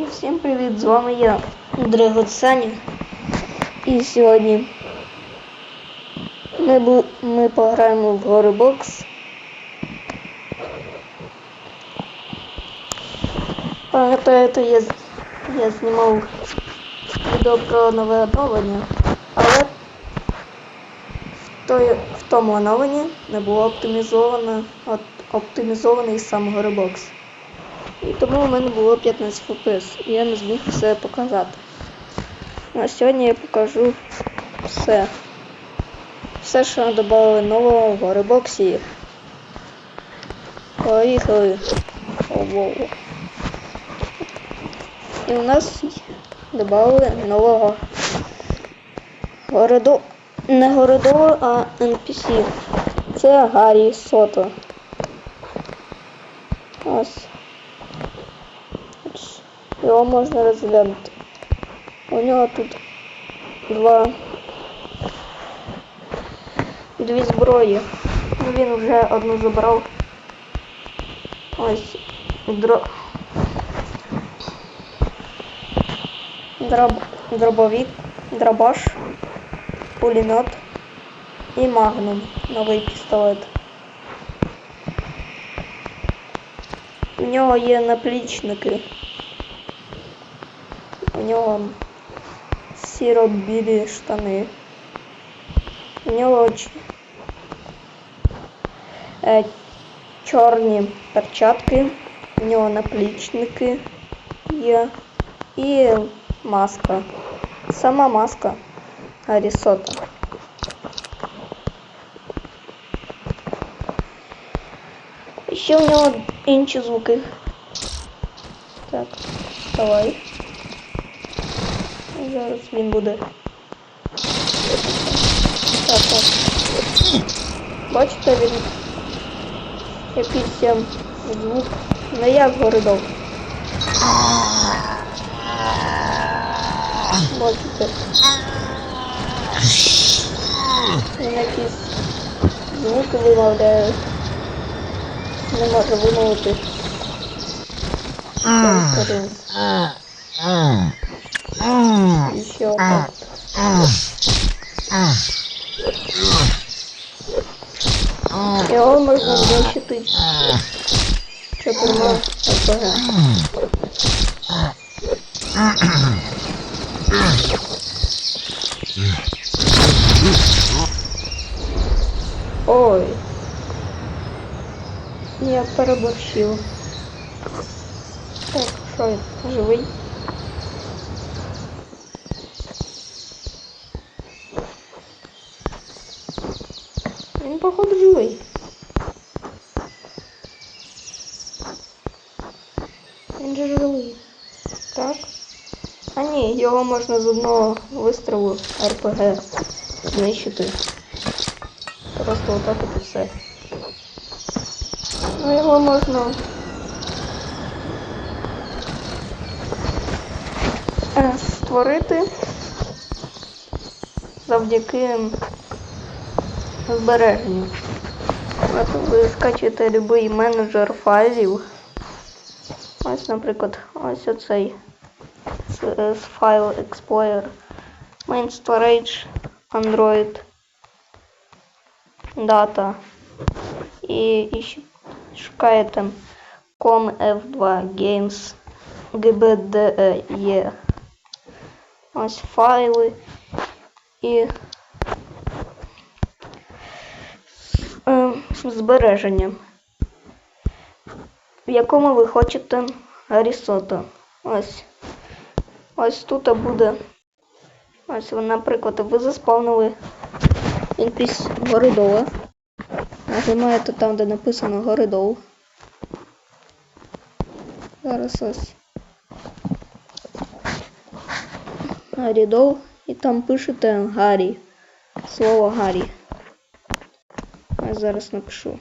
Всім привіт! З вами я, Дрегот Саня. І сьогодні ми, бу- ми пограємо в Горибокс. Пам'ятаєте, я, я знімав відео про нове оновлення, але в, той, в тому оновленні не було оптимізовано, оптимізований сам Горибокс. І тому у мене було 15 FPS, і я не зміг все показати. А сьогодні я покажу все. Все, що додали нового в Горебоксі. Поїхали. Ого. І у нас додали нового городу. Не городового, а NPC. Це Гаррі Сото. Ось. Його можна розглянути. У нього тут два дві зброї. Ну він вже одну забрав. Ось дро... Дроб... дробовик, дробаш, пулемет і магнум. Новий пістолет. У нього є наплічники. У нього сіро-білі штани. У нього ч... е, чорні перчатки, у нього наплічники є і маска. Сама маска Гаррісота. Ще у нього інші звуки. Так, давай. Зараз він буде. Так, так. Бачите, він якийсь ем, звук. Не як городок. Бачите. Він якийсь звуки вимовляє. Не може вимовити. Так, І ще отак. Його можна знищити чотирма РПГ. Ой. Я переборщив. Так, що я живий? Він, походу, живий. Він же живий. Так. А ні, його можна з одного вистрілу РПГ знищити. Просто отак от і все. Ну його можна. е, Створити завдяки збереженню. От ви скачуєте будь-який менеджер файлів. Ось, наприклад, ось оцей з, файл Explorer. Main Storage, Android, Data. І, шукаєте COM-F2 Games GBDE. Ось файли і е, збереження, в якому ви хочете Гаррісота. Ось. Ось тут буде. Ось, ви, наприклад, ви заспавнили NPC Городова. Нажимаєте там, де написано Городов. Зараз ось. Гаррідов. І там пишете Гаррі. Слово Гаррі. Я зараз напишу.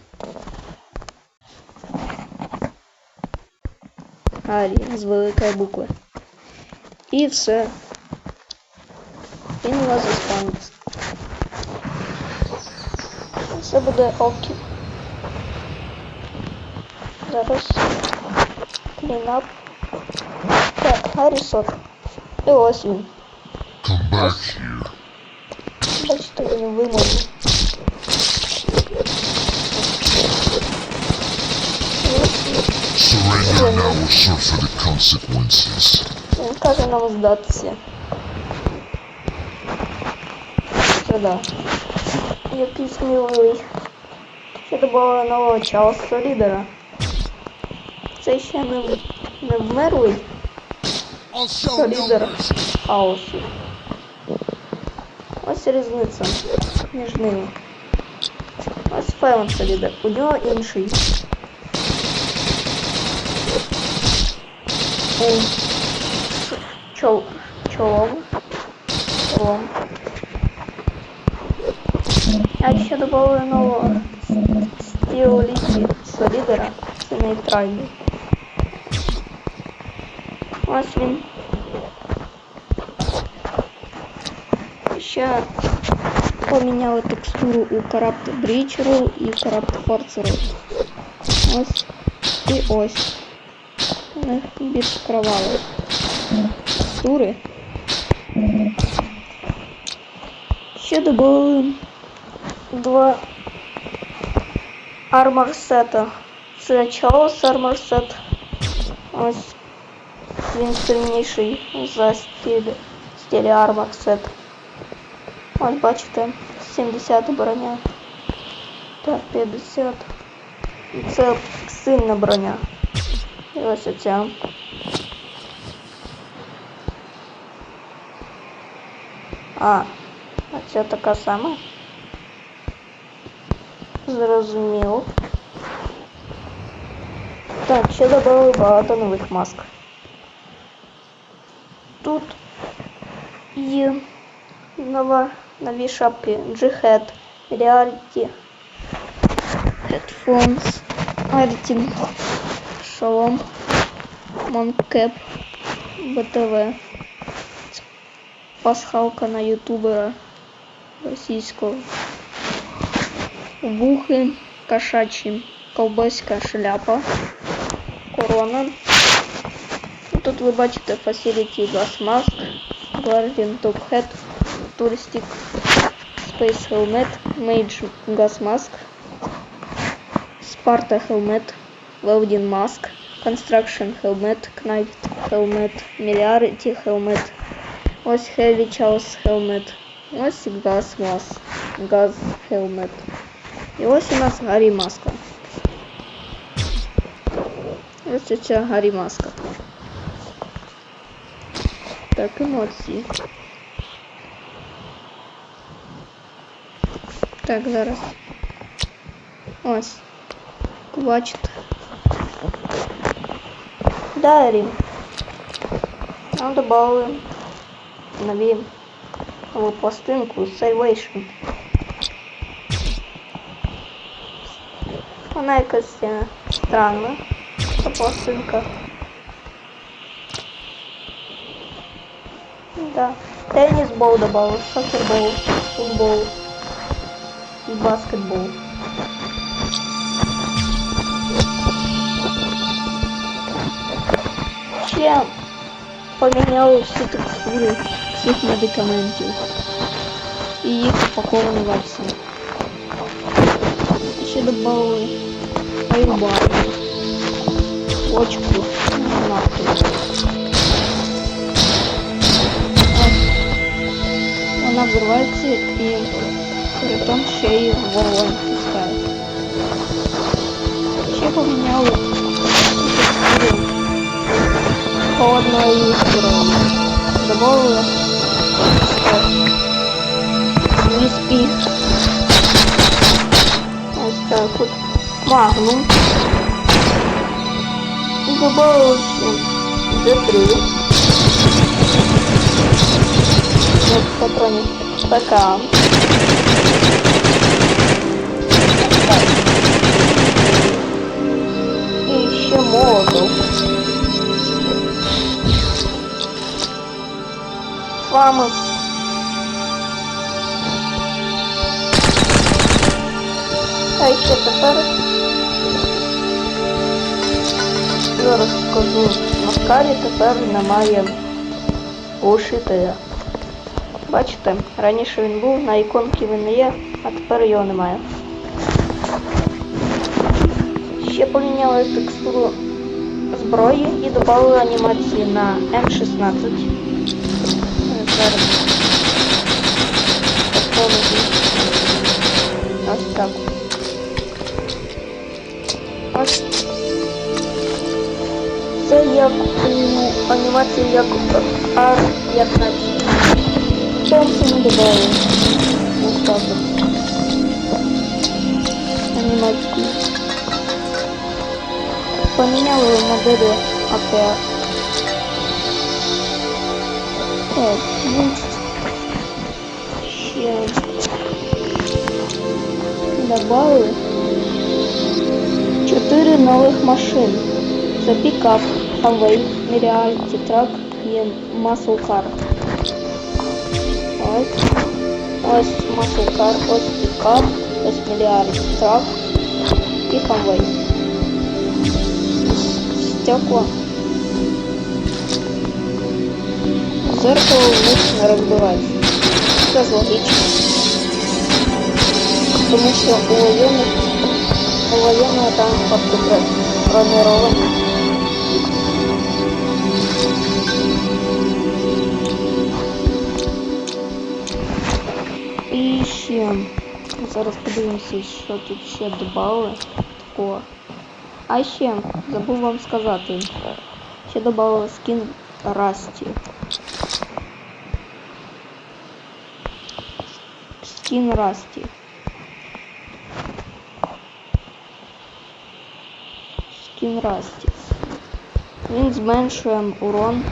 Гаррі з великої букви. І все. Він у вас заспавниться. Все буде окі. Зараз клінап. Це Гаррісок. І ось він. Here. Бачите, він вимовив. Surrender now or suffer the consequences. Каже нам здатися. Сюди. Який сміливий. Ще додали нового Чарльза лідера. Це ще не, не вмерлий Це лідер хаосу. Ось різниця між ними. Ось Фейлон це лідер. У нього інший. Чол... Чолом. Чолом. А ще додали нового стіліті солідера. Це нейтральний. Ось він. Ще поміняли текстуру у Карапт Брічеру і Карапт Форцеру. Ось і ось. У них більш кроваві текстури. Ще додали два армор сета. Це Чаос армор сет. Ось він сильніший за стиль, стилі армор сет. Ось бачите, 70 броня. Так, 50. І Це сильна броня. І ось оця. А, а це така сама. Зрозуміло. Так, ще додали багато нових маск. Тут є нова, нові шапки G-Head, Reality, Headphones, Editing, Шолом, Монкеп, БТВ, пасхалка на ютубера російського, вухи кошачі, ковбойська шляпа, корона. Тут ви бачите Mask, Guardian Top Hat, Touristic Space Helmet, Mage Gas Mask, Sparta Helmet, Welding Mask, Construction Helmet, Knight Helmet, Miliarity Helmet, ось Heavy Charles Helmet, ось Gas Mask, Gas Helmet. І ось у нас Гаррі Маска. Ось ця Гаррі Маска. Так, емоції. Так, зараз. Ось. Бачите. Нам додали нові нову пластинку Salvation. Вона якась е, странна. Ця пластинка. Да. Теннисбол добавил, сокербол, футбол и баскетбол. Ще поміняли всі текстури всіх медикаментів і їх упаковані версії. Ще додали файлбар, почку, нафту. Вона взривається і при тому ще й вогонь пускає. Ще поміняли текстуру холодної сторони. Добавили USB. Ось так от магнум. І добавили ще D3. От патронів ПК. І ще молотов. Фамус. А ще тепер зараз скажу на Скалі тепер немає глушителя. Бачите, раніше він був, на іконці він є, а тепер його немає. Ще поміняли текстуру зброї і додали анімації на М16. Е, Зараз. Попробуйте. Ось так. Ось. Це як у анімації як у R15. Там це не додали. Ось так. от. Анімації. Поміняли моделі АПР. Так, ну, ще добавили чотири нових машин. Це пікап, Huawei, Reality Truck і Car. Ось. Ось Car, ось пікап, ось Reality Truck і Huawei. Стекло. Зеркало них не розбивається. Це ж логічно. Тому у воєнних у воєнного там факту бронировано. І ще зараз подивимося, що тут ще додали такого. А ще забув вам сказати. Ще додали скін Расті. Скін Расті. Скін Расті. Він зменшує урон.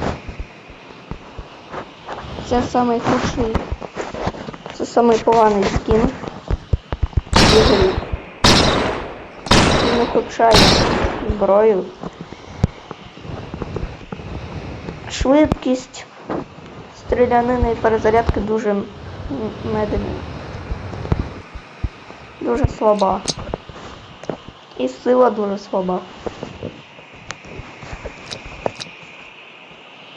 Це самий худший. Це самий поганий скін. Він ухудшає зброю. Швидкість стрілянини і перезарядки дуже м- медленна. Дуже слаба. І сила дуже слаба.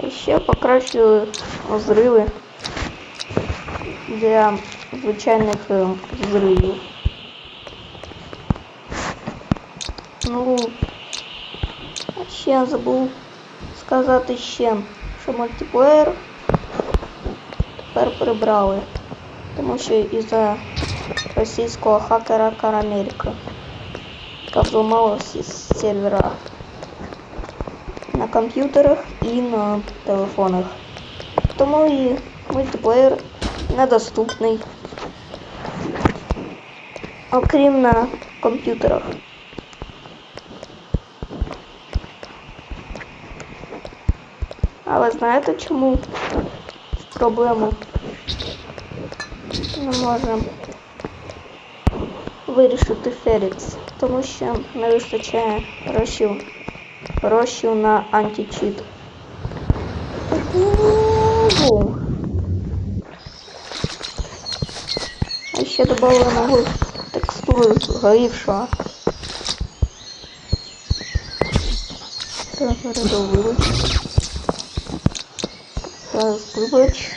І ще покращили зриви для звичайних е, зривів. Ну, ще забув сказати ще, що мультиплеєр тепер прибрали. Тому що із-за російського хакера Карамелька, яка взламала всі сервера на комп'ютерах і на телефонах. Тому і мультиплеєр недоступний. Окрім на комп'ютерах. Але знаєте чому проблему не може Вирішити Фелікс? Тому що не вистачає грошів, грошів на античіт. А ще додали нову текстуру згорівшого. Вибач. Зараз вибач.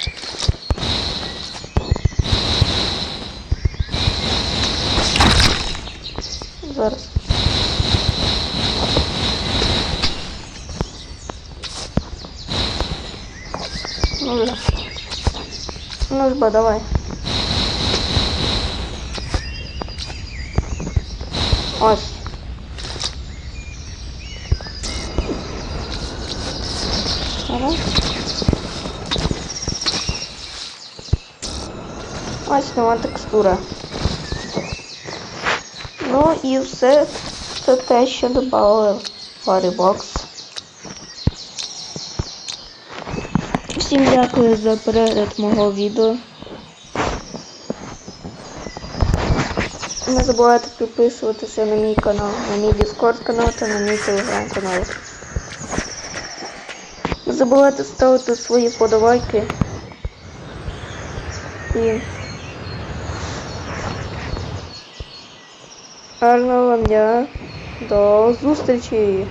Ну ж ба, давай. Ось. Ага. Ось нова текстура. Ну і все це те, що додали в Firefox. Всім дякую за перегляд мого відео. Не забувайте підписуватися на мій канал, на мій Discord канал та на мій телеграм канал. Не забувайте ставити свої вподобайки. І гарного вам дня. До зустрічі!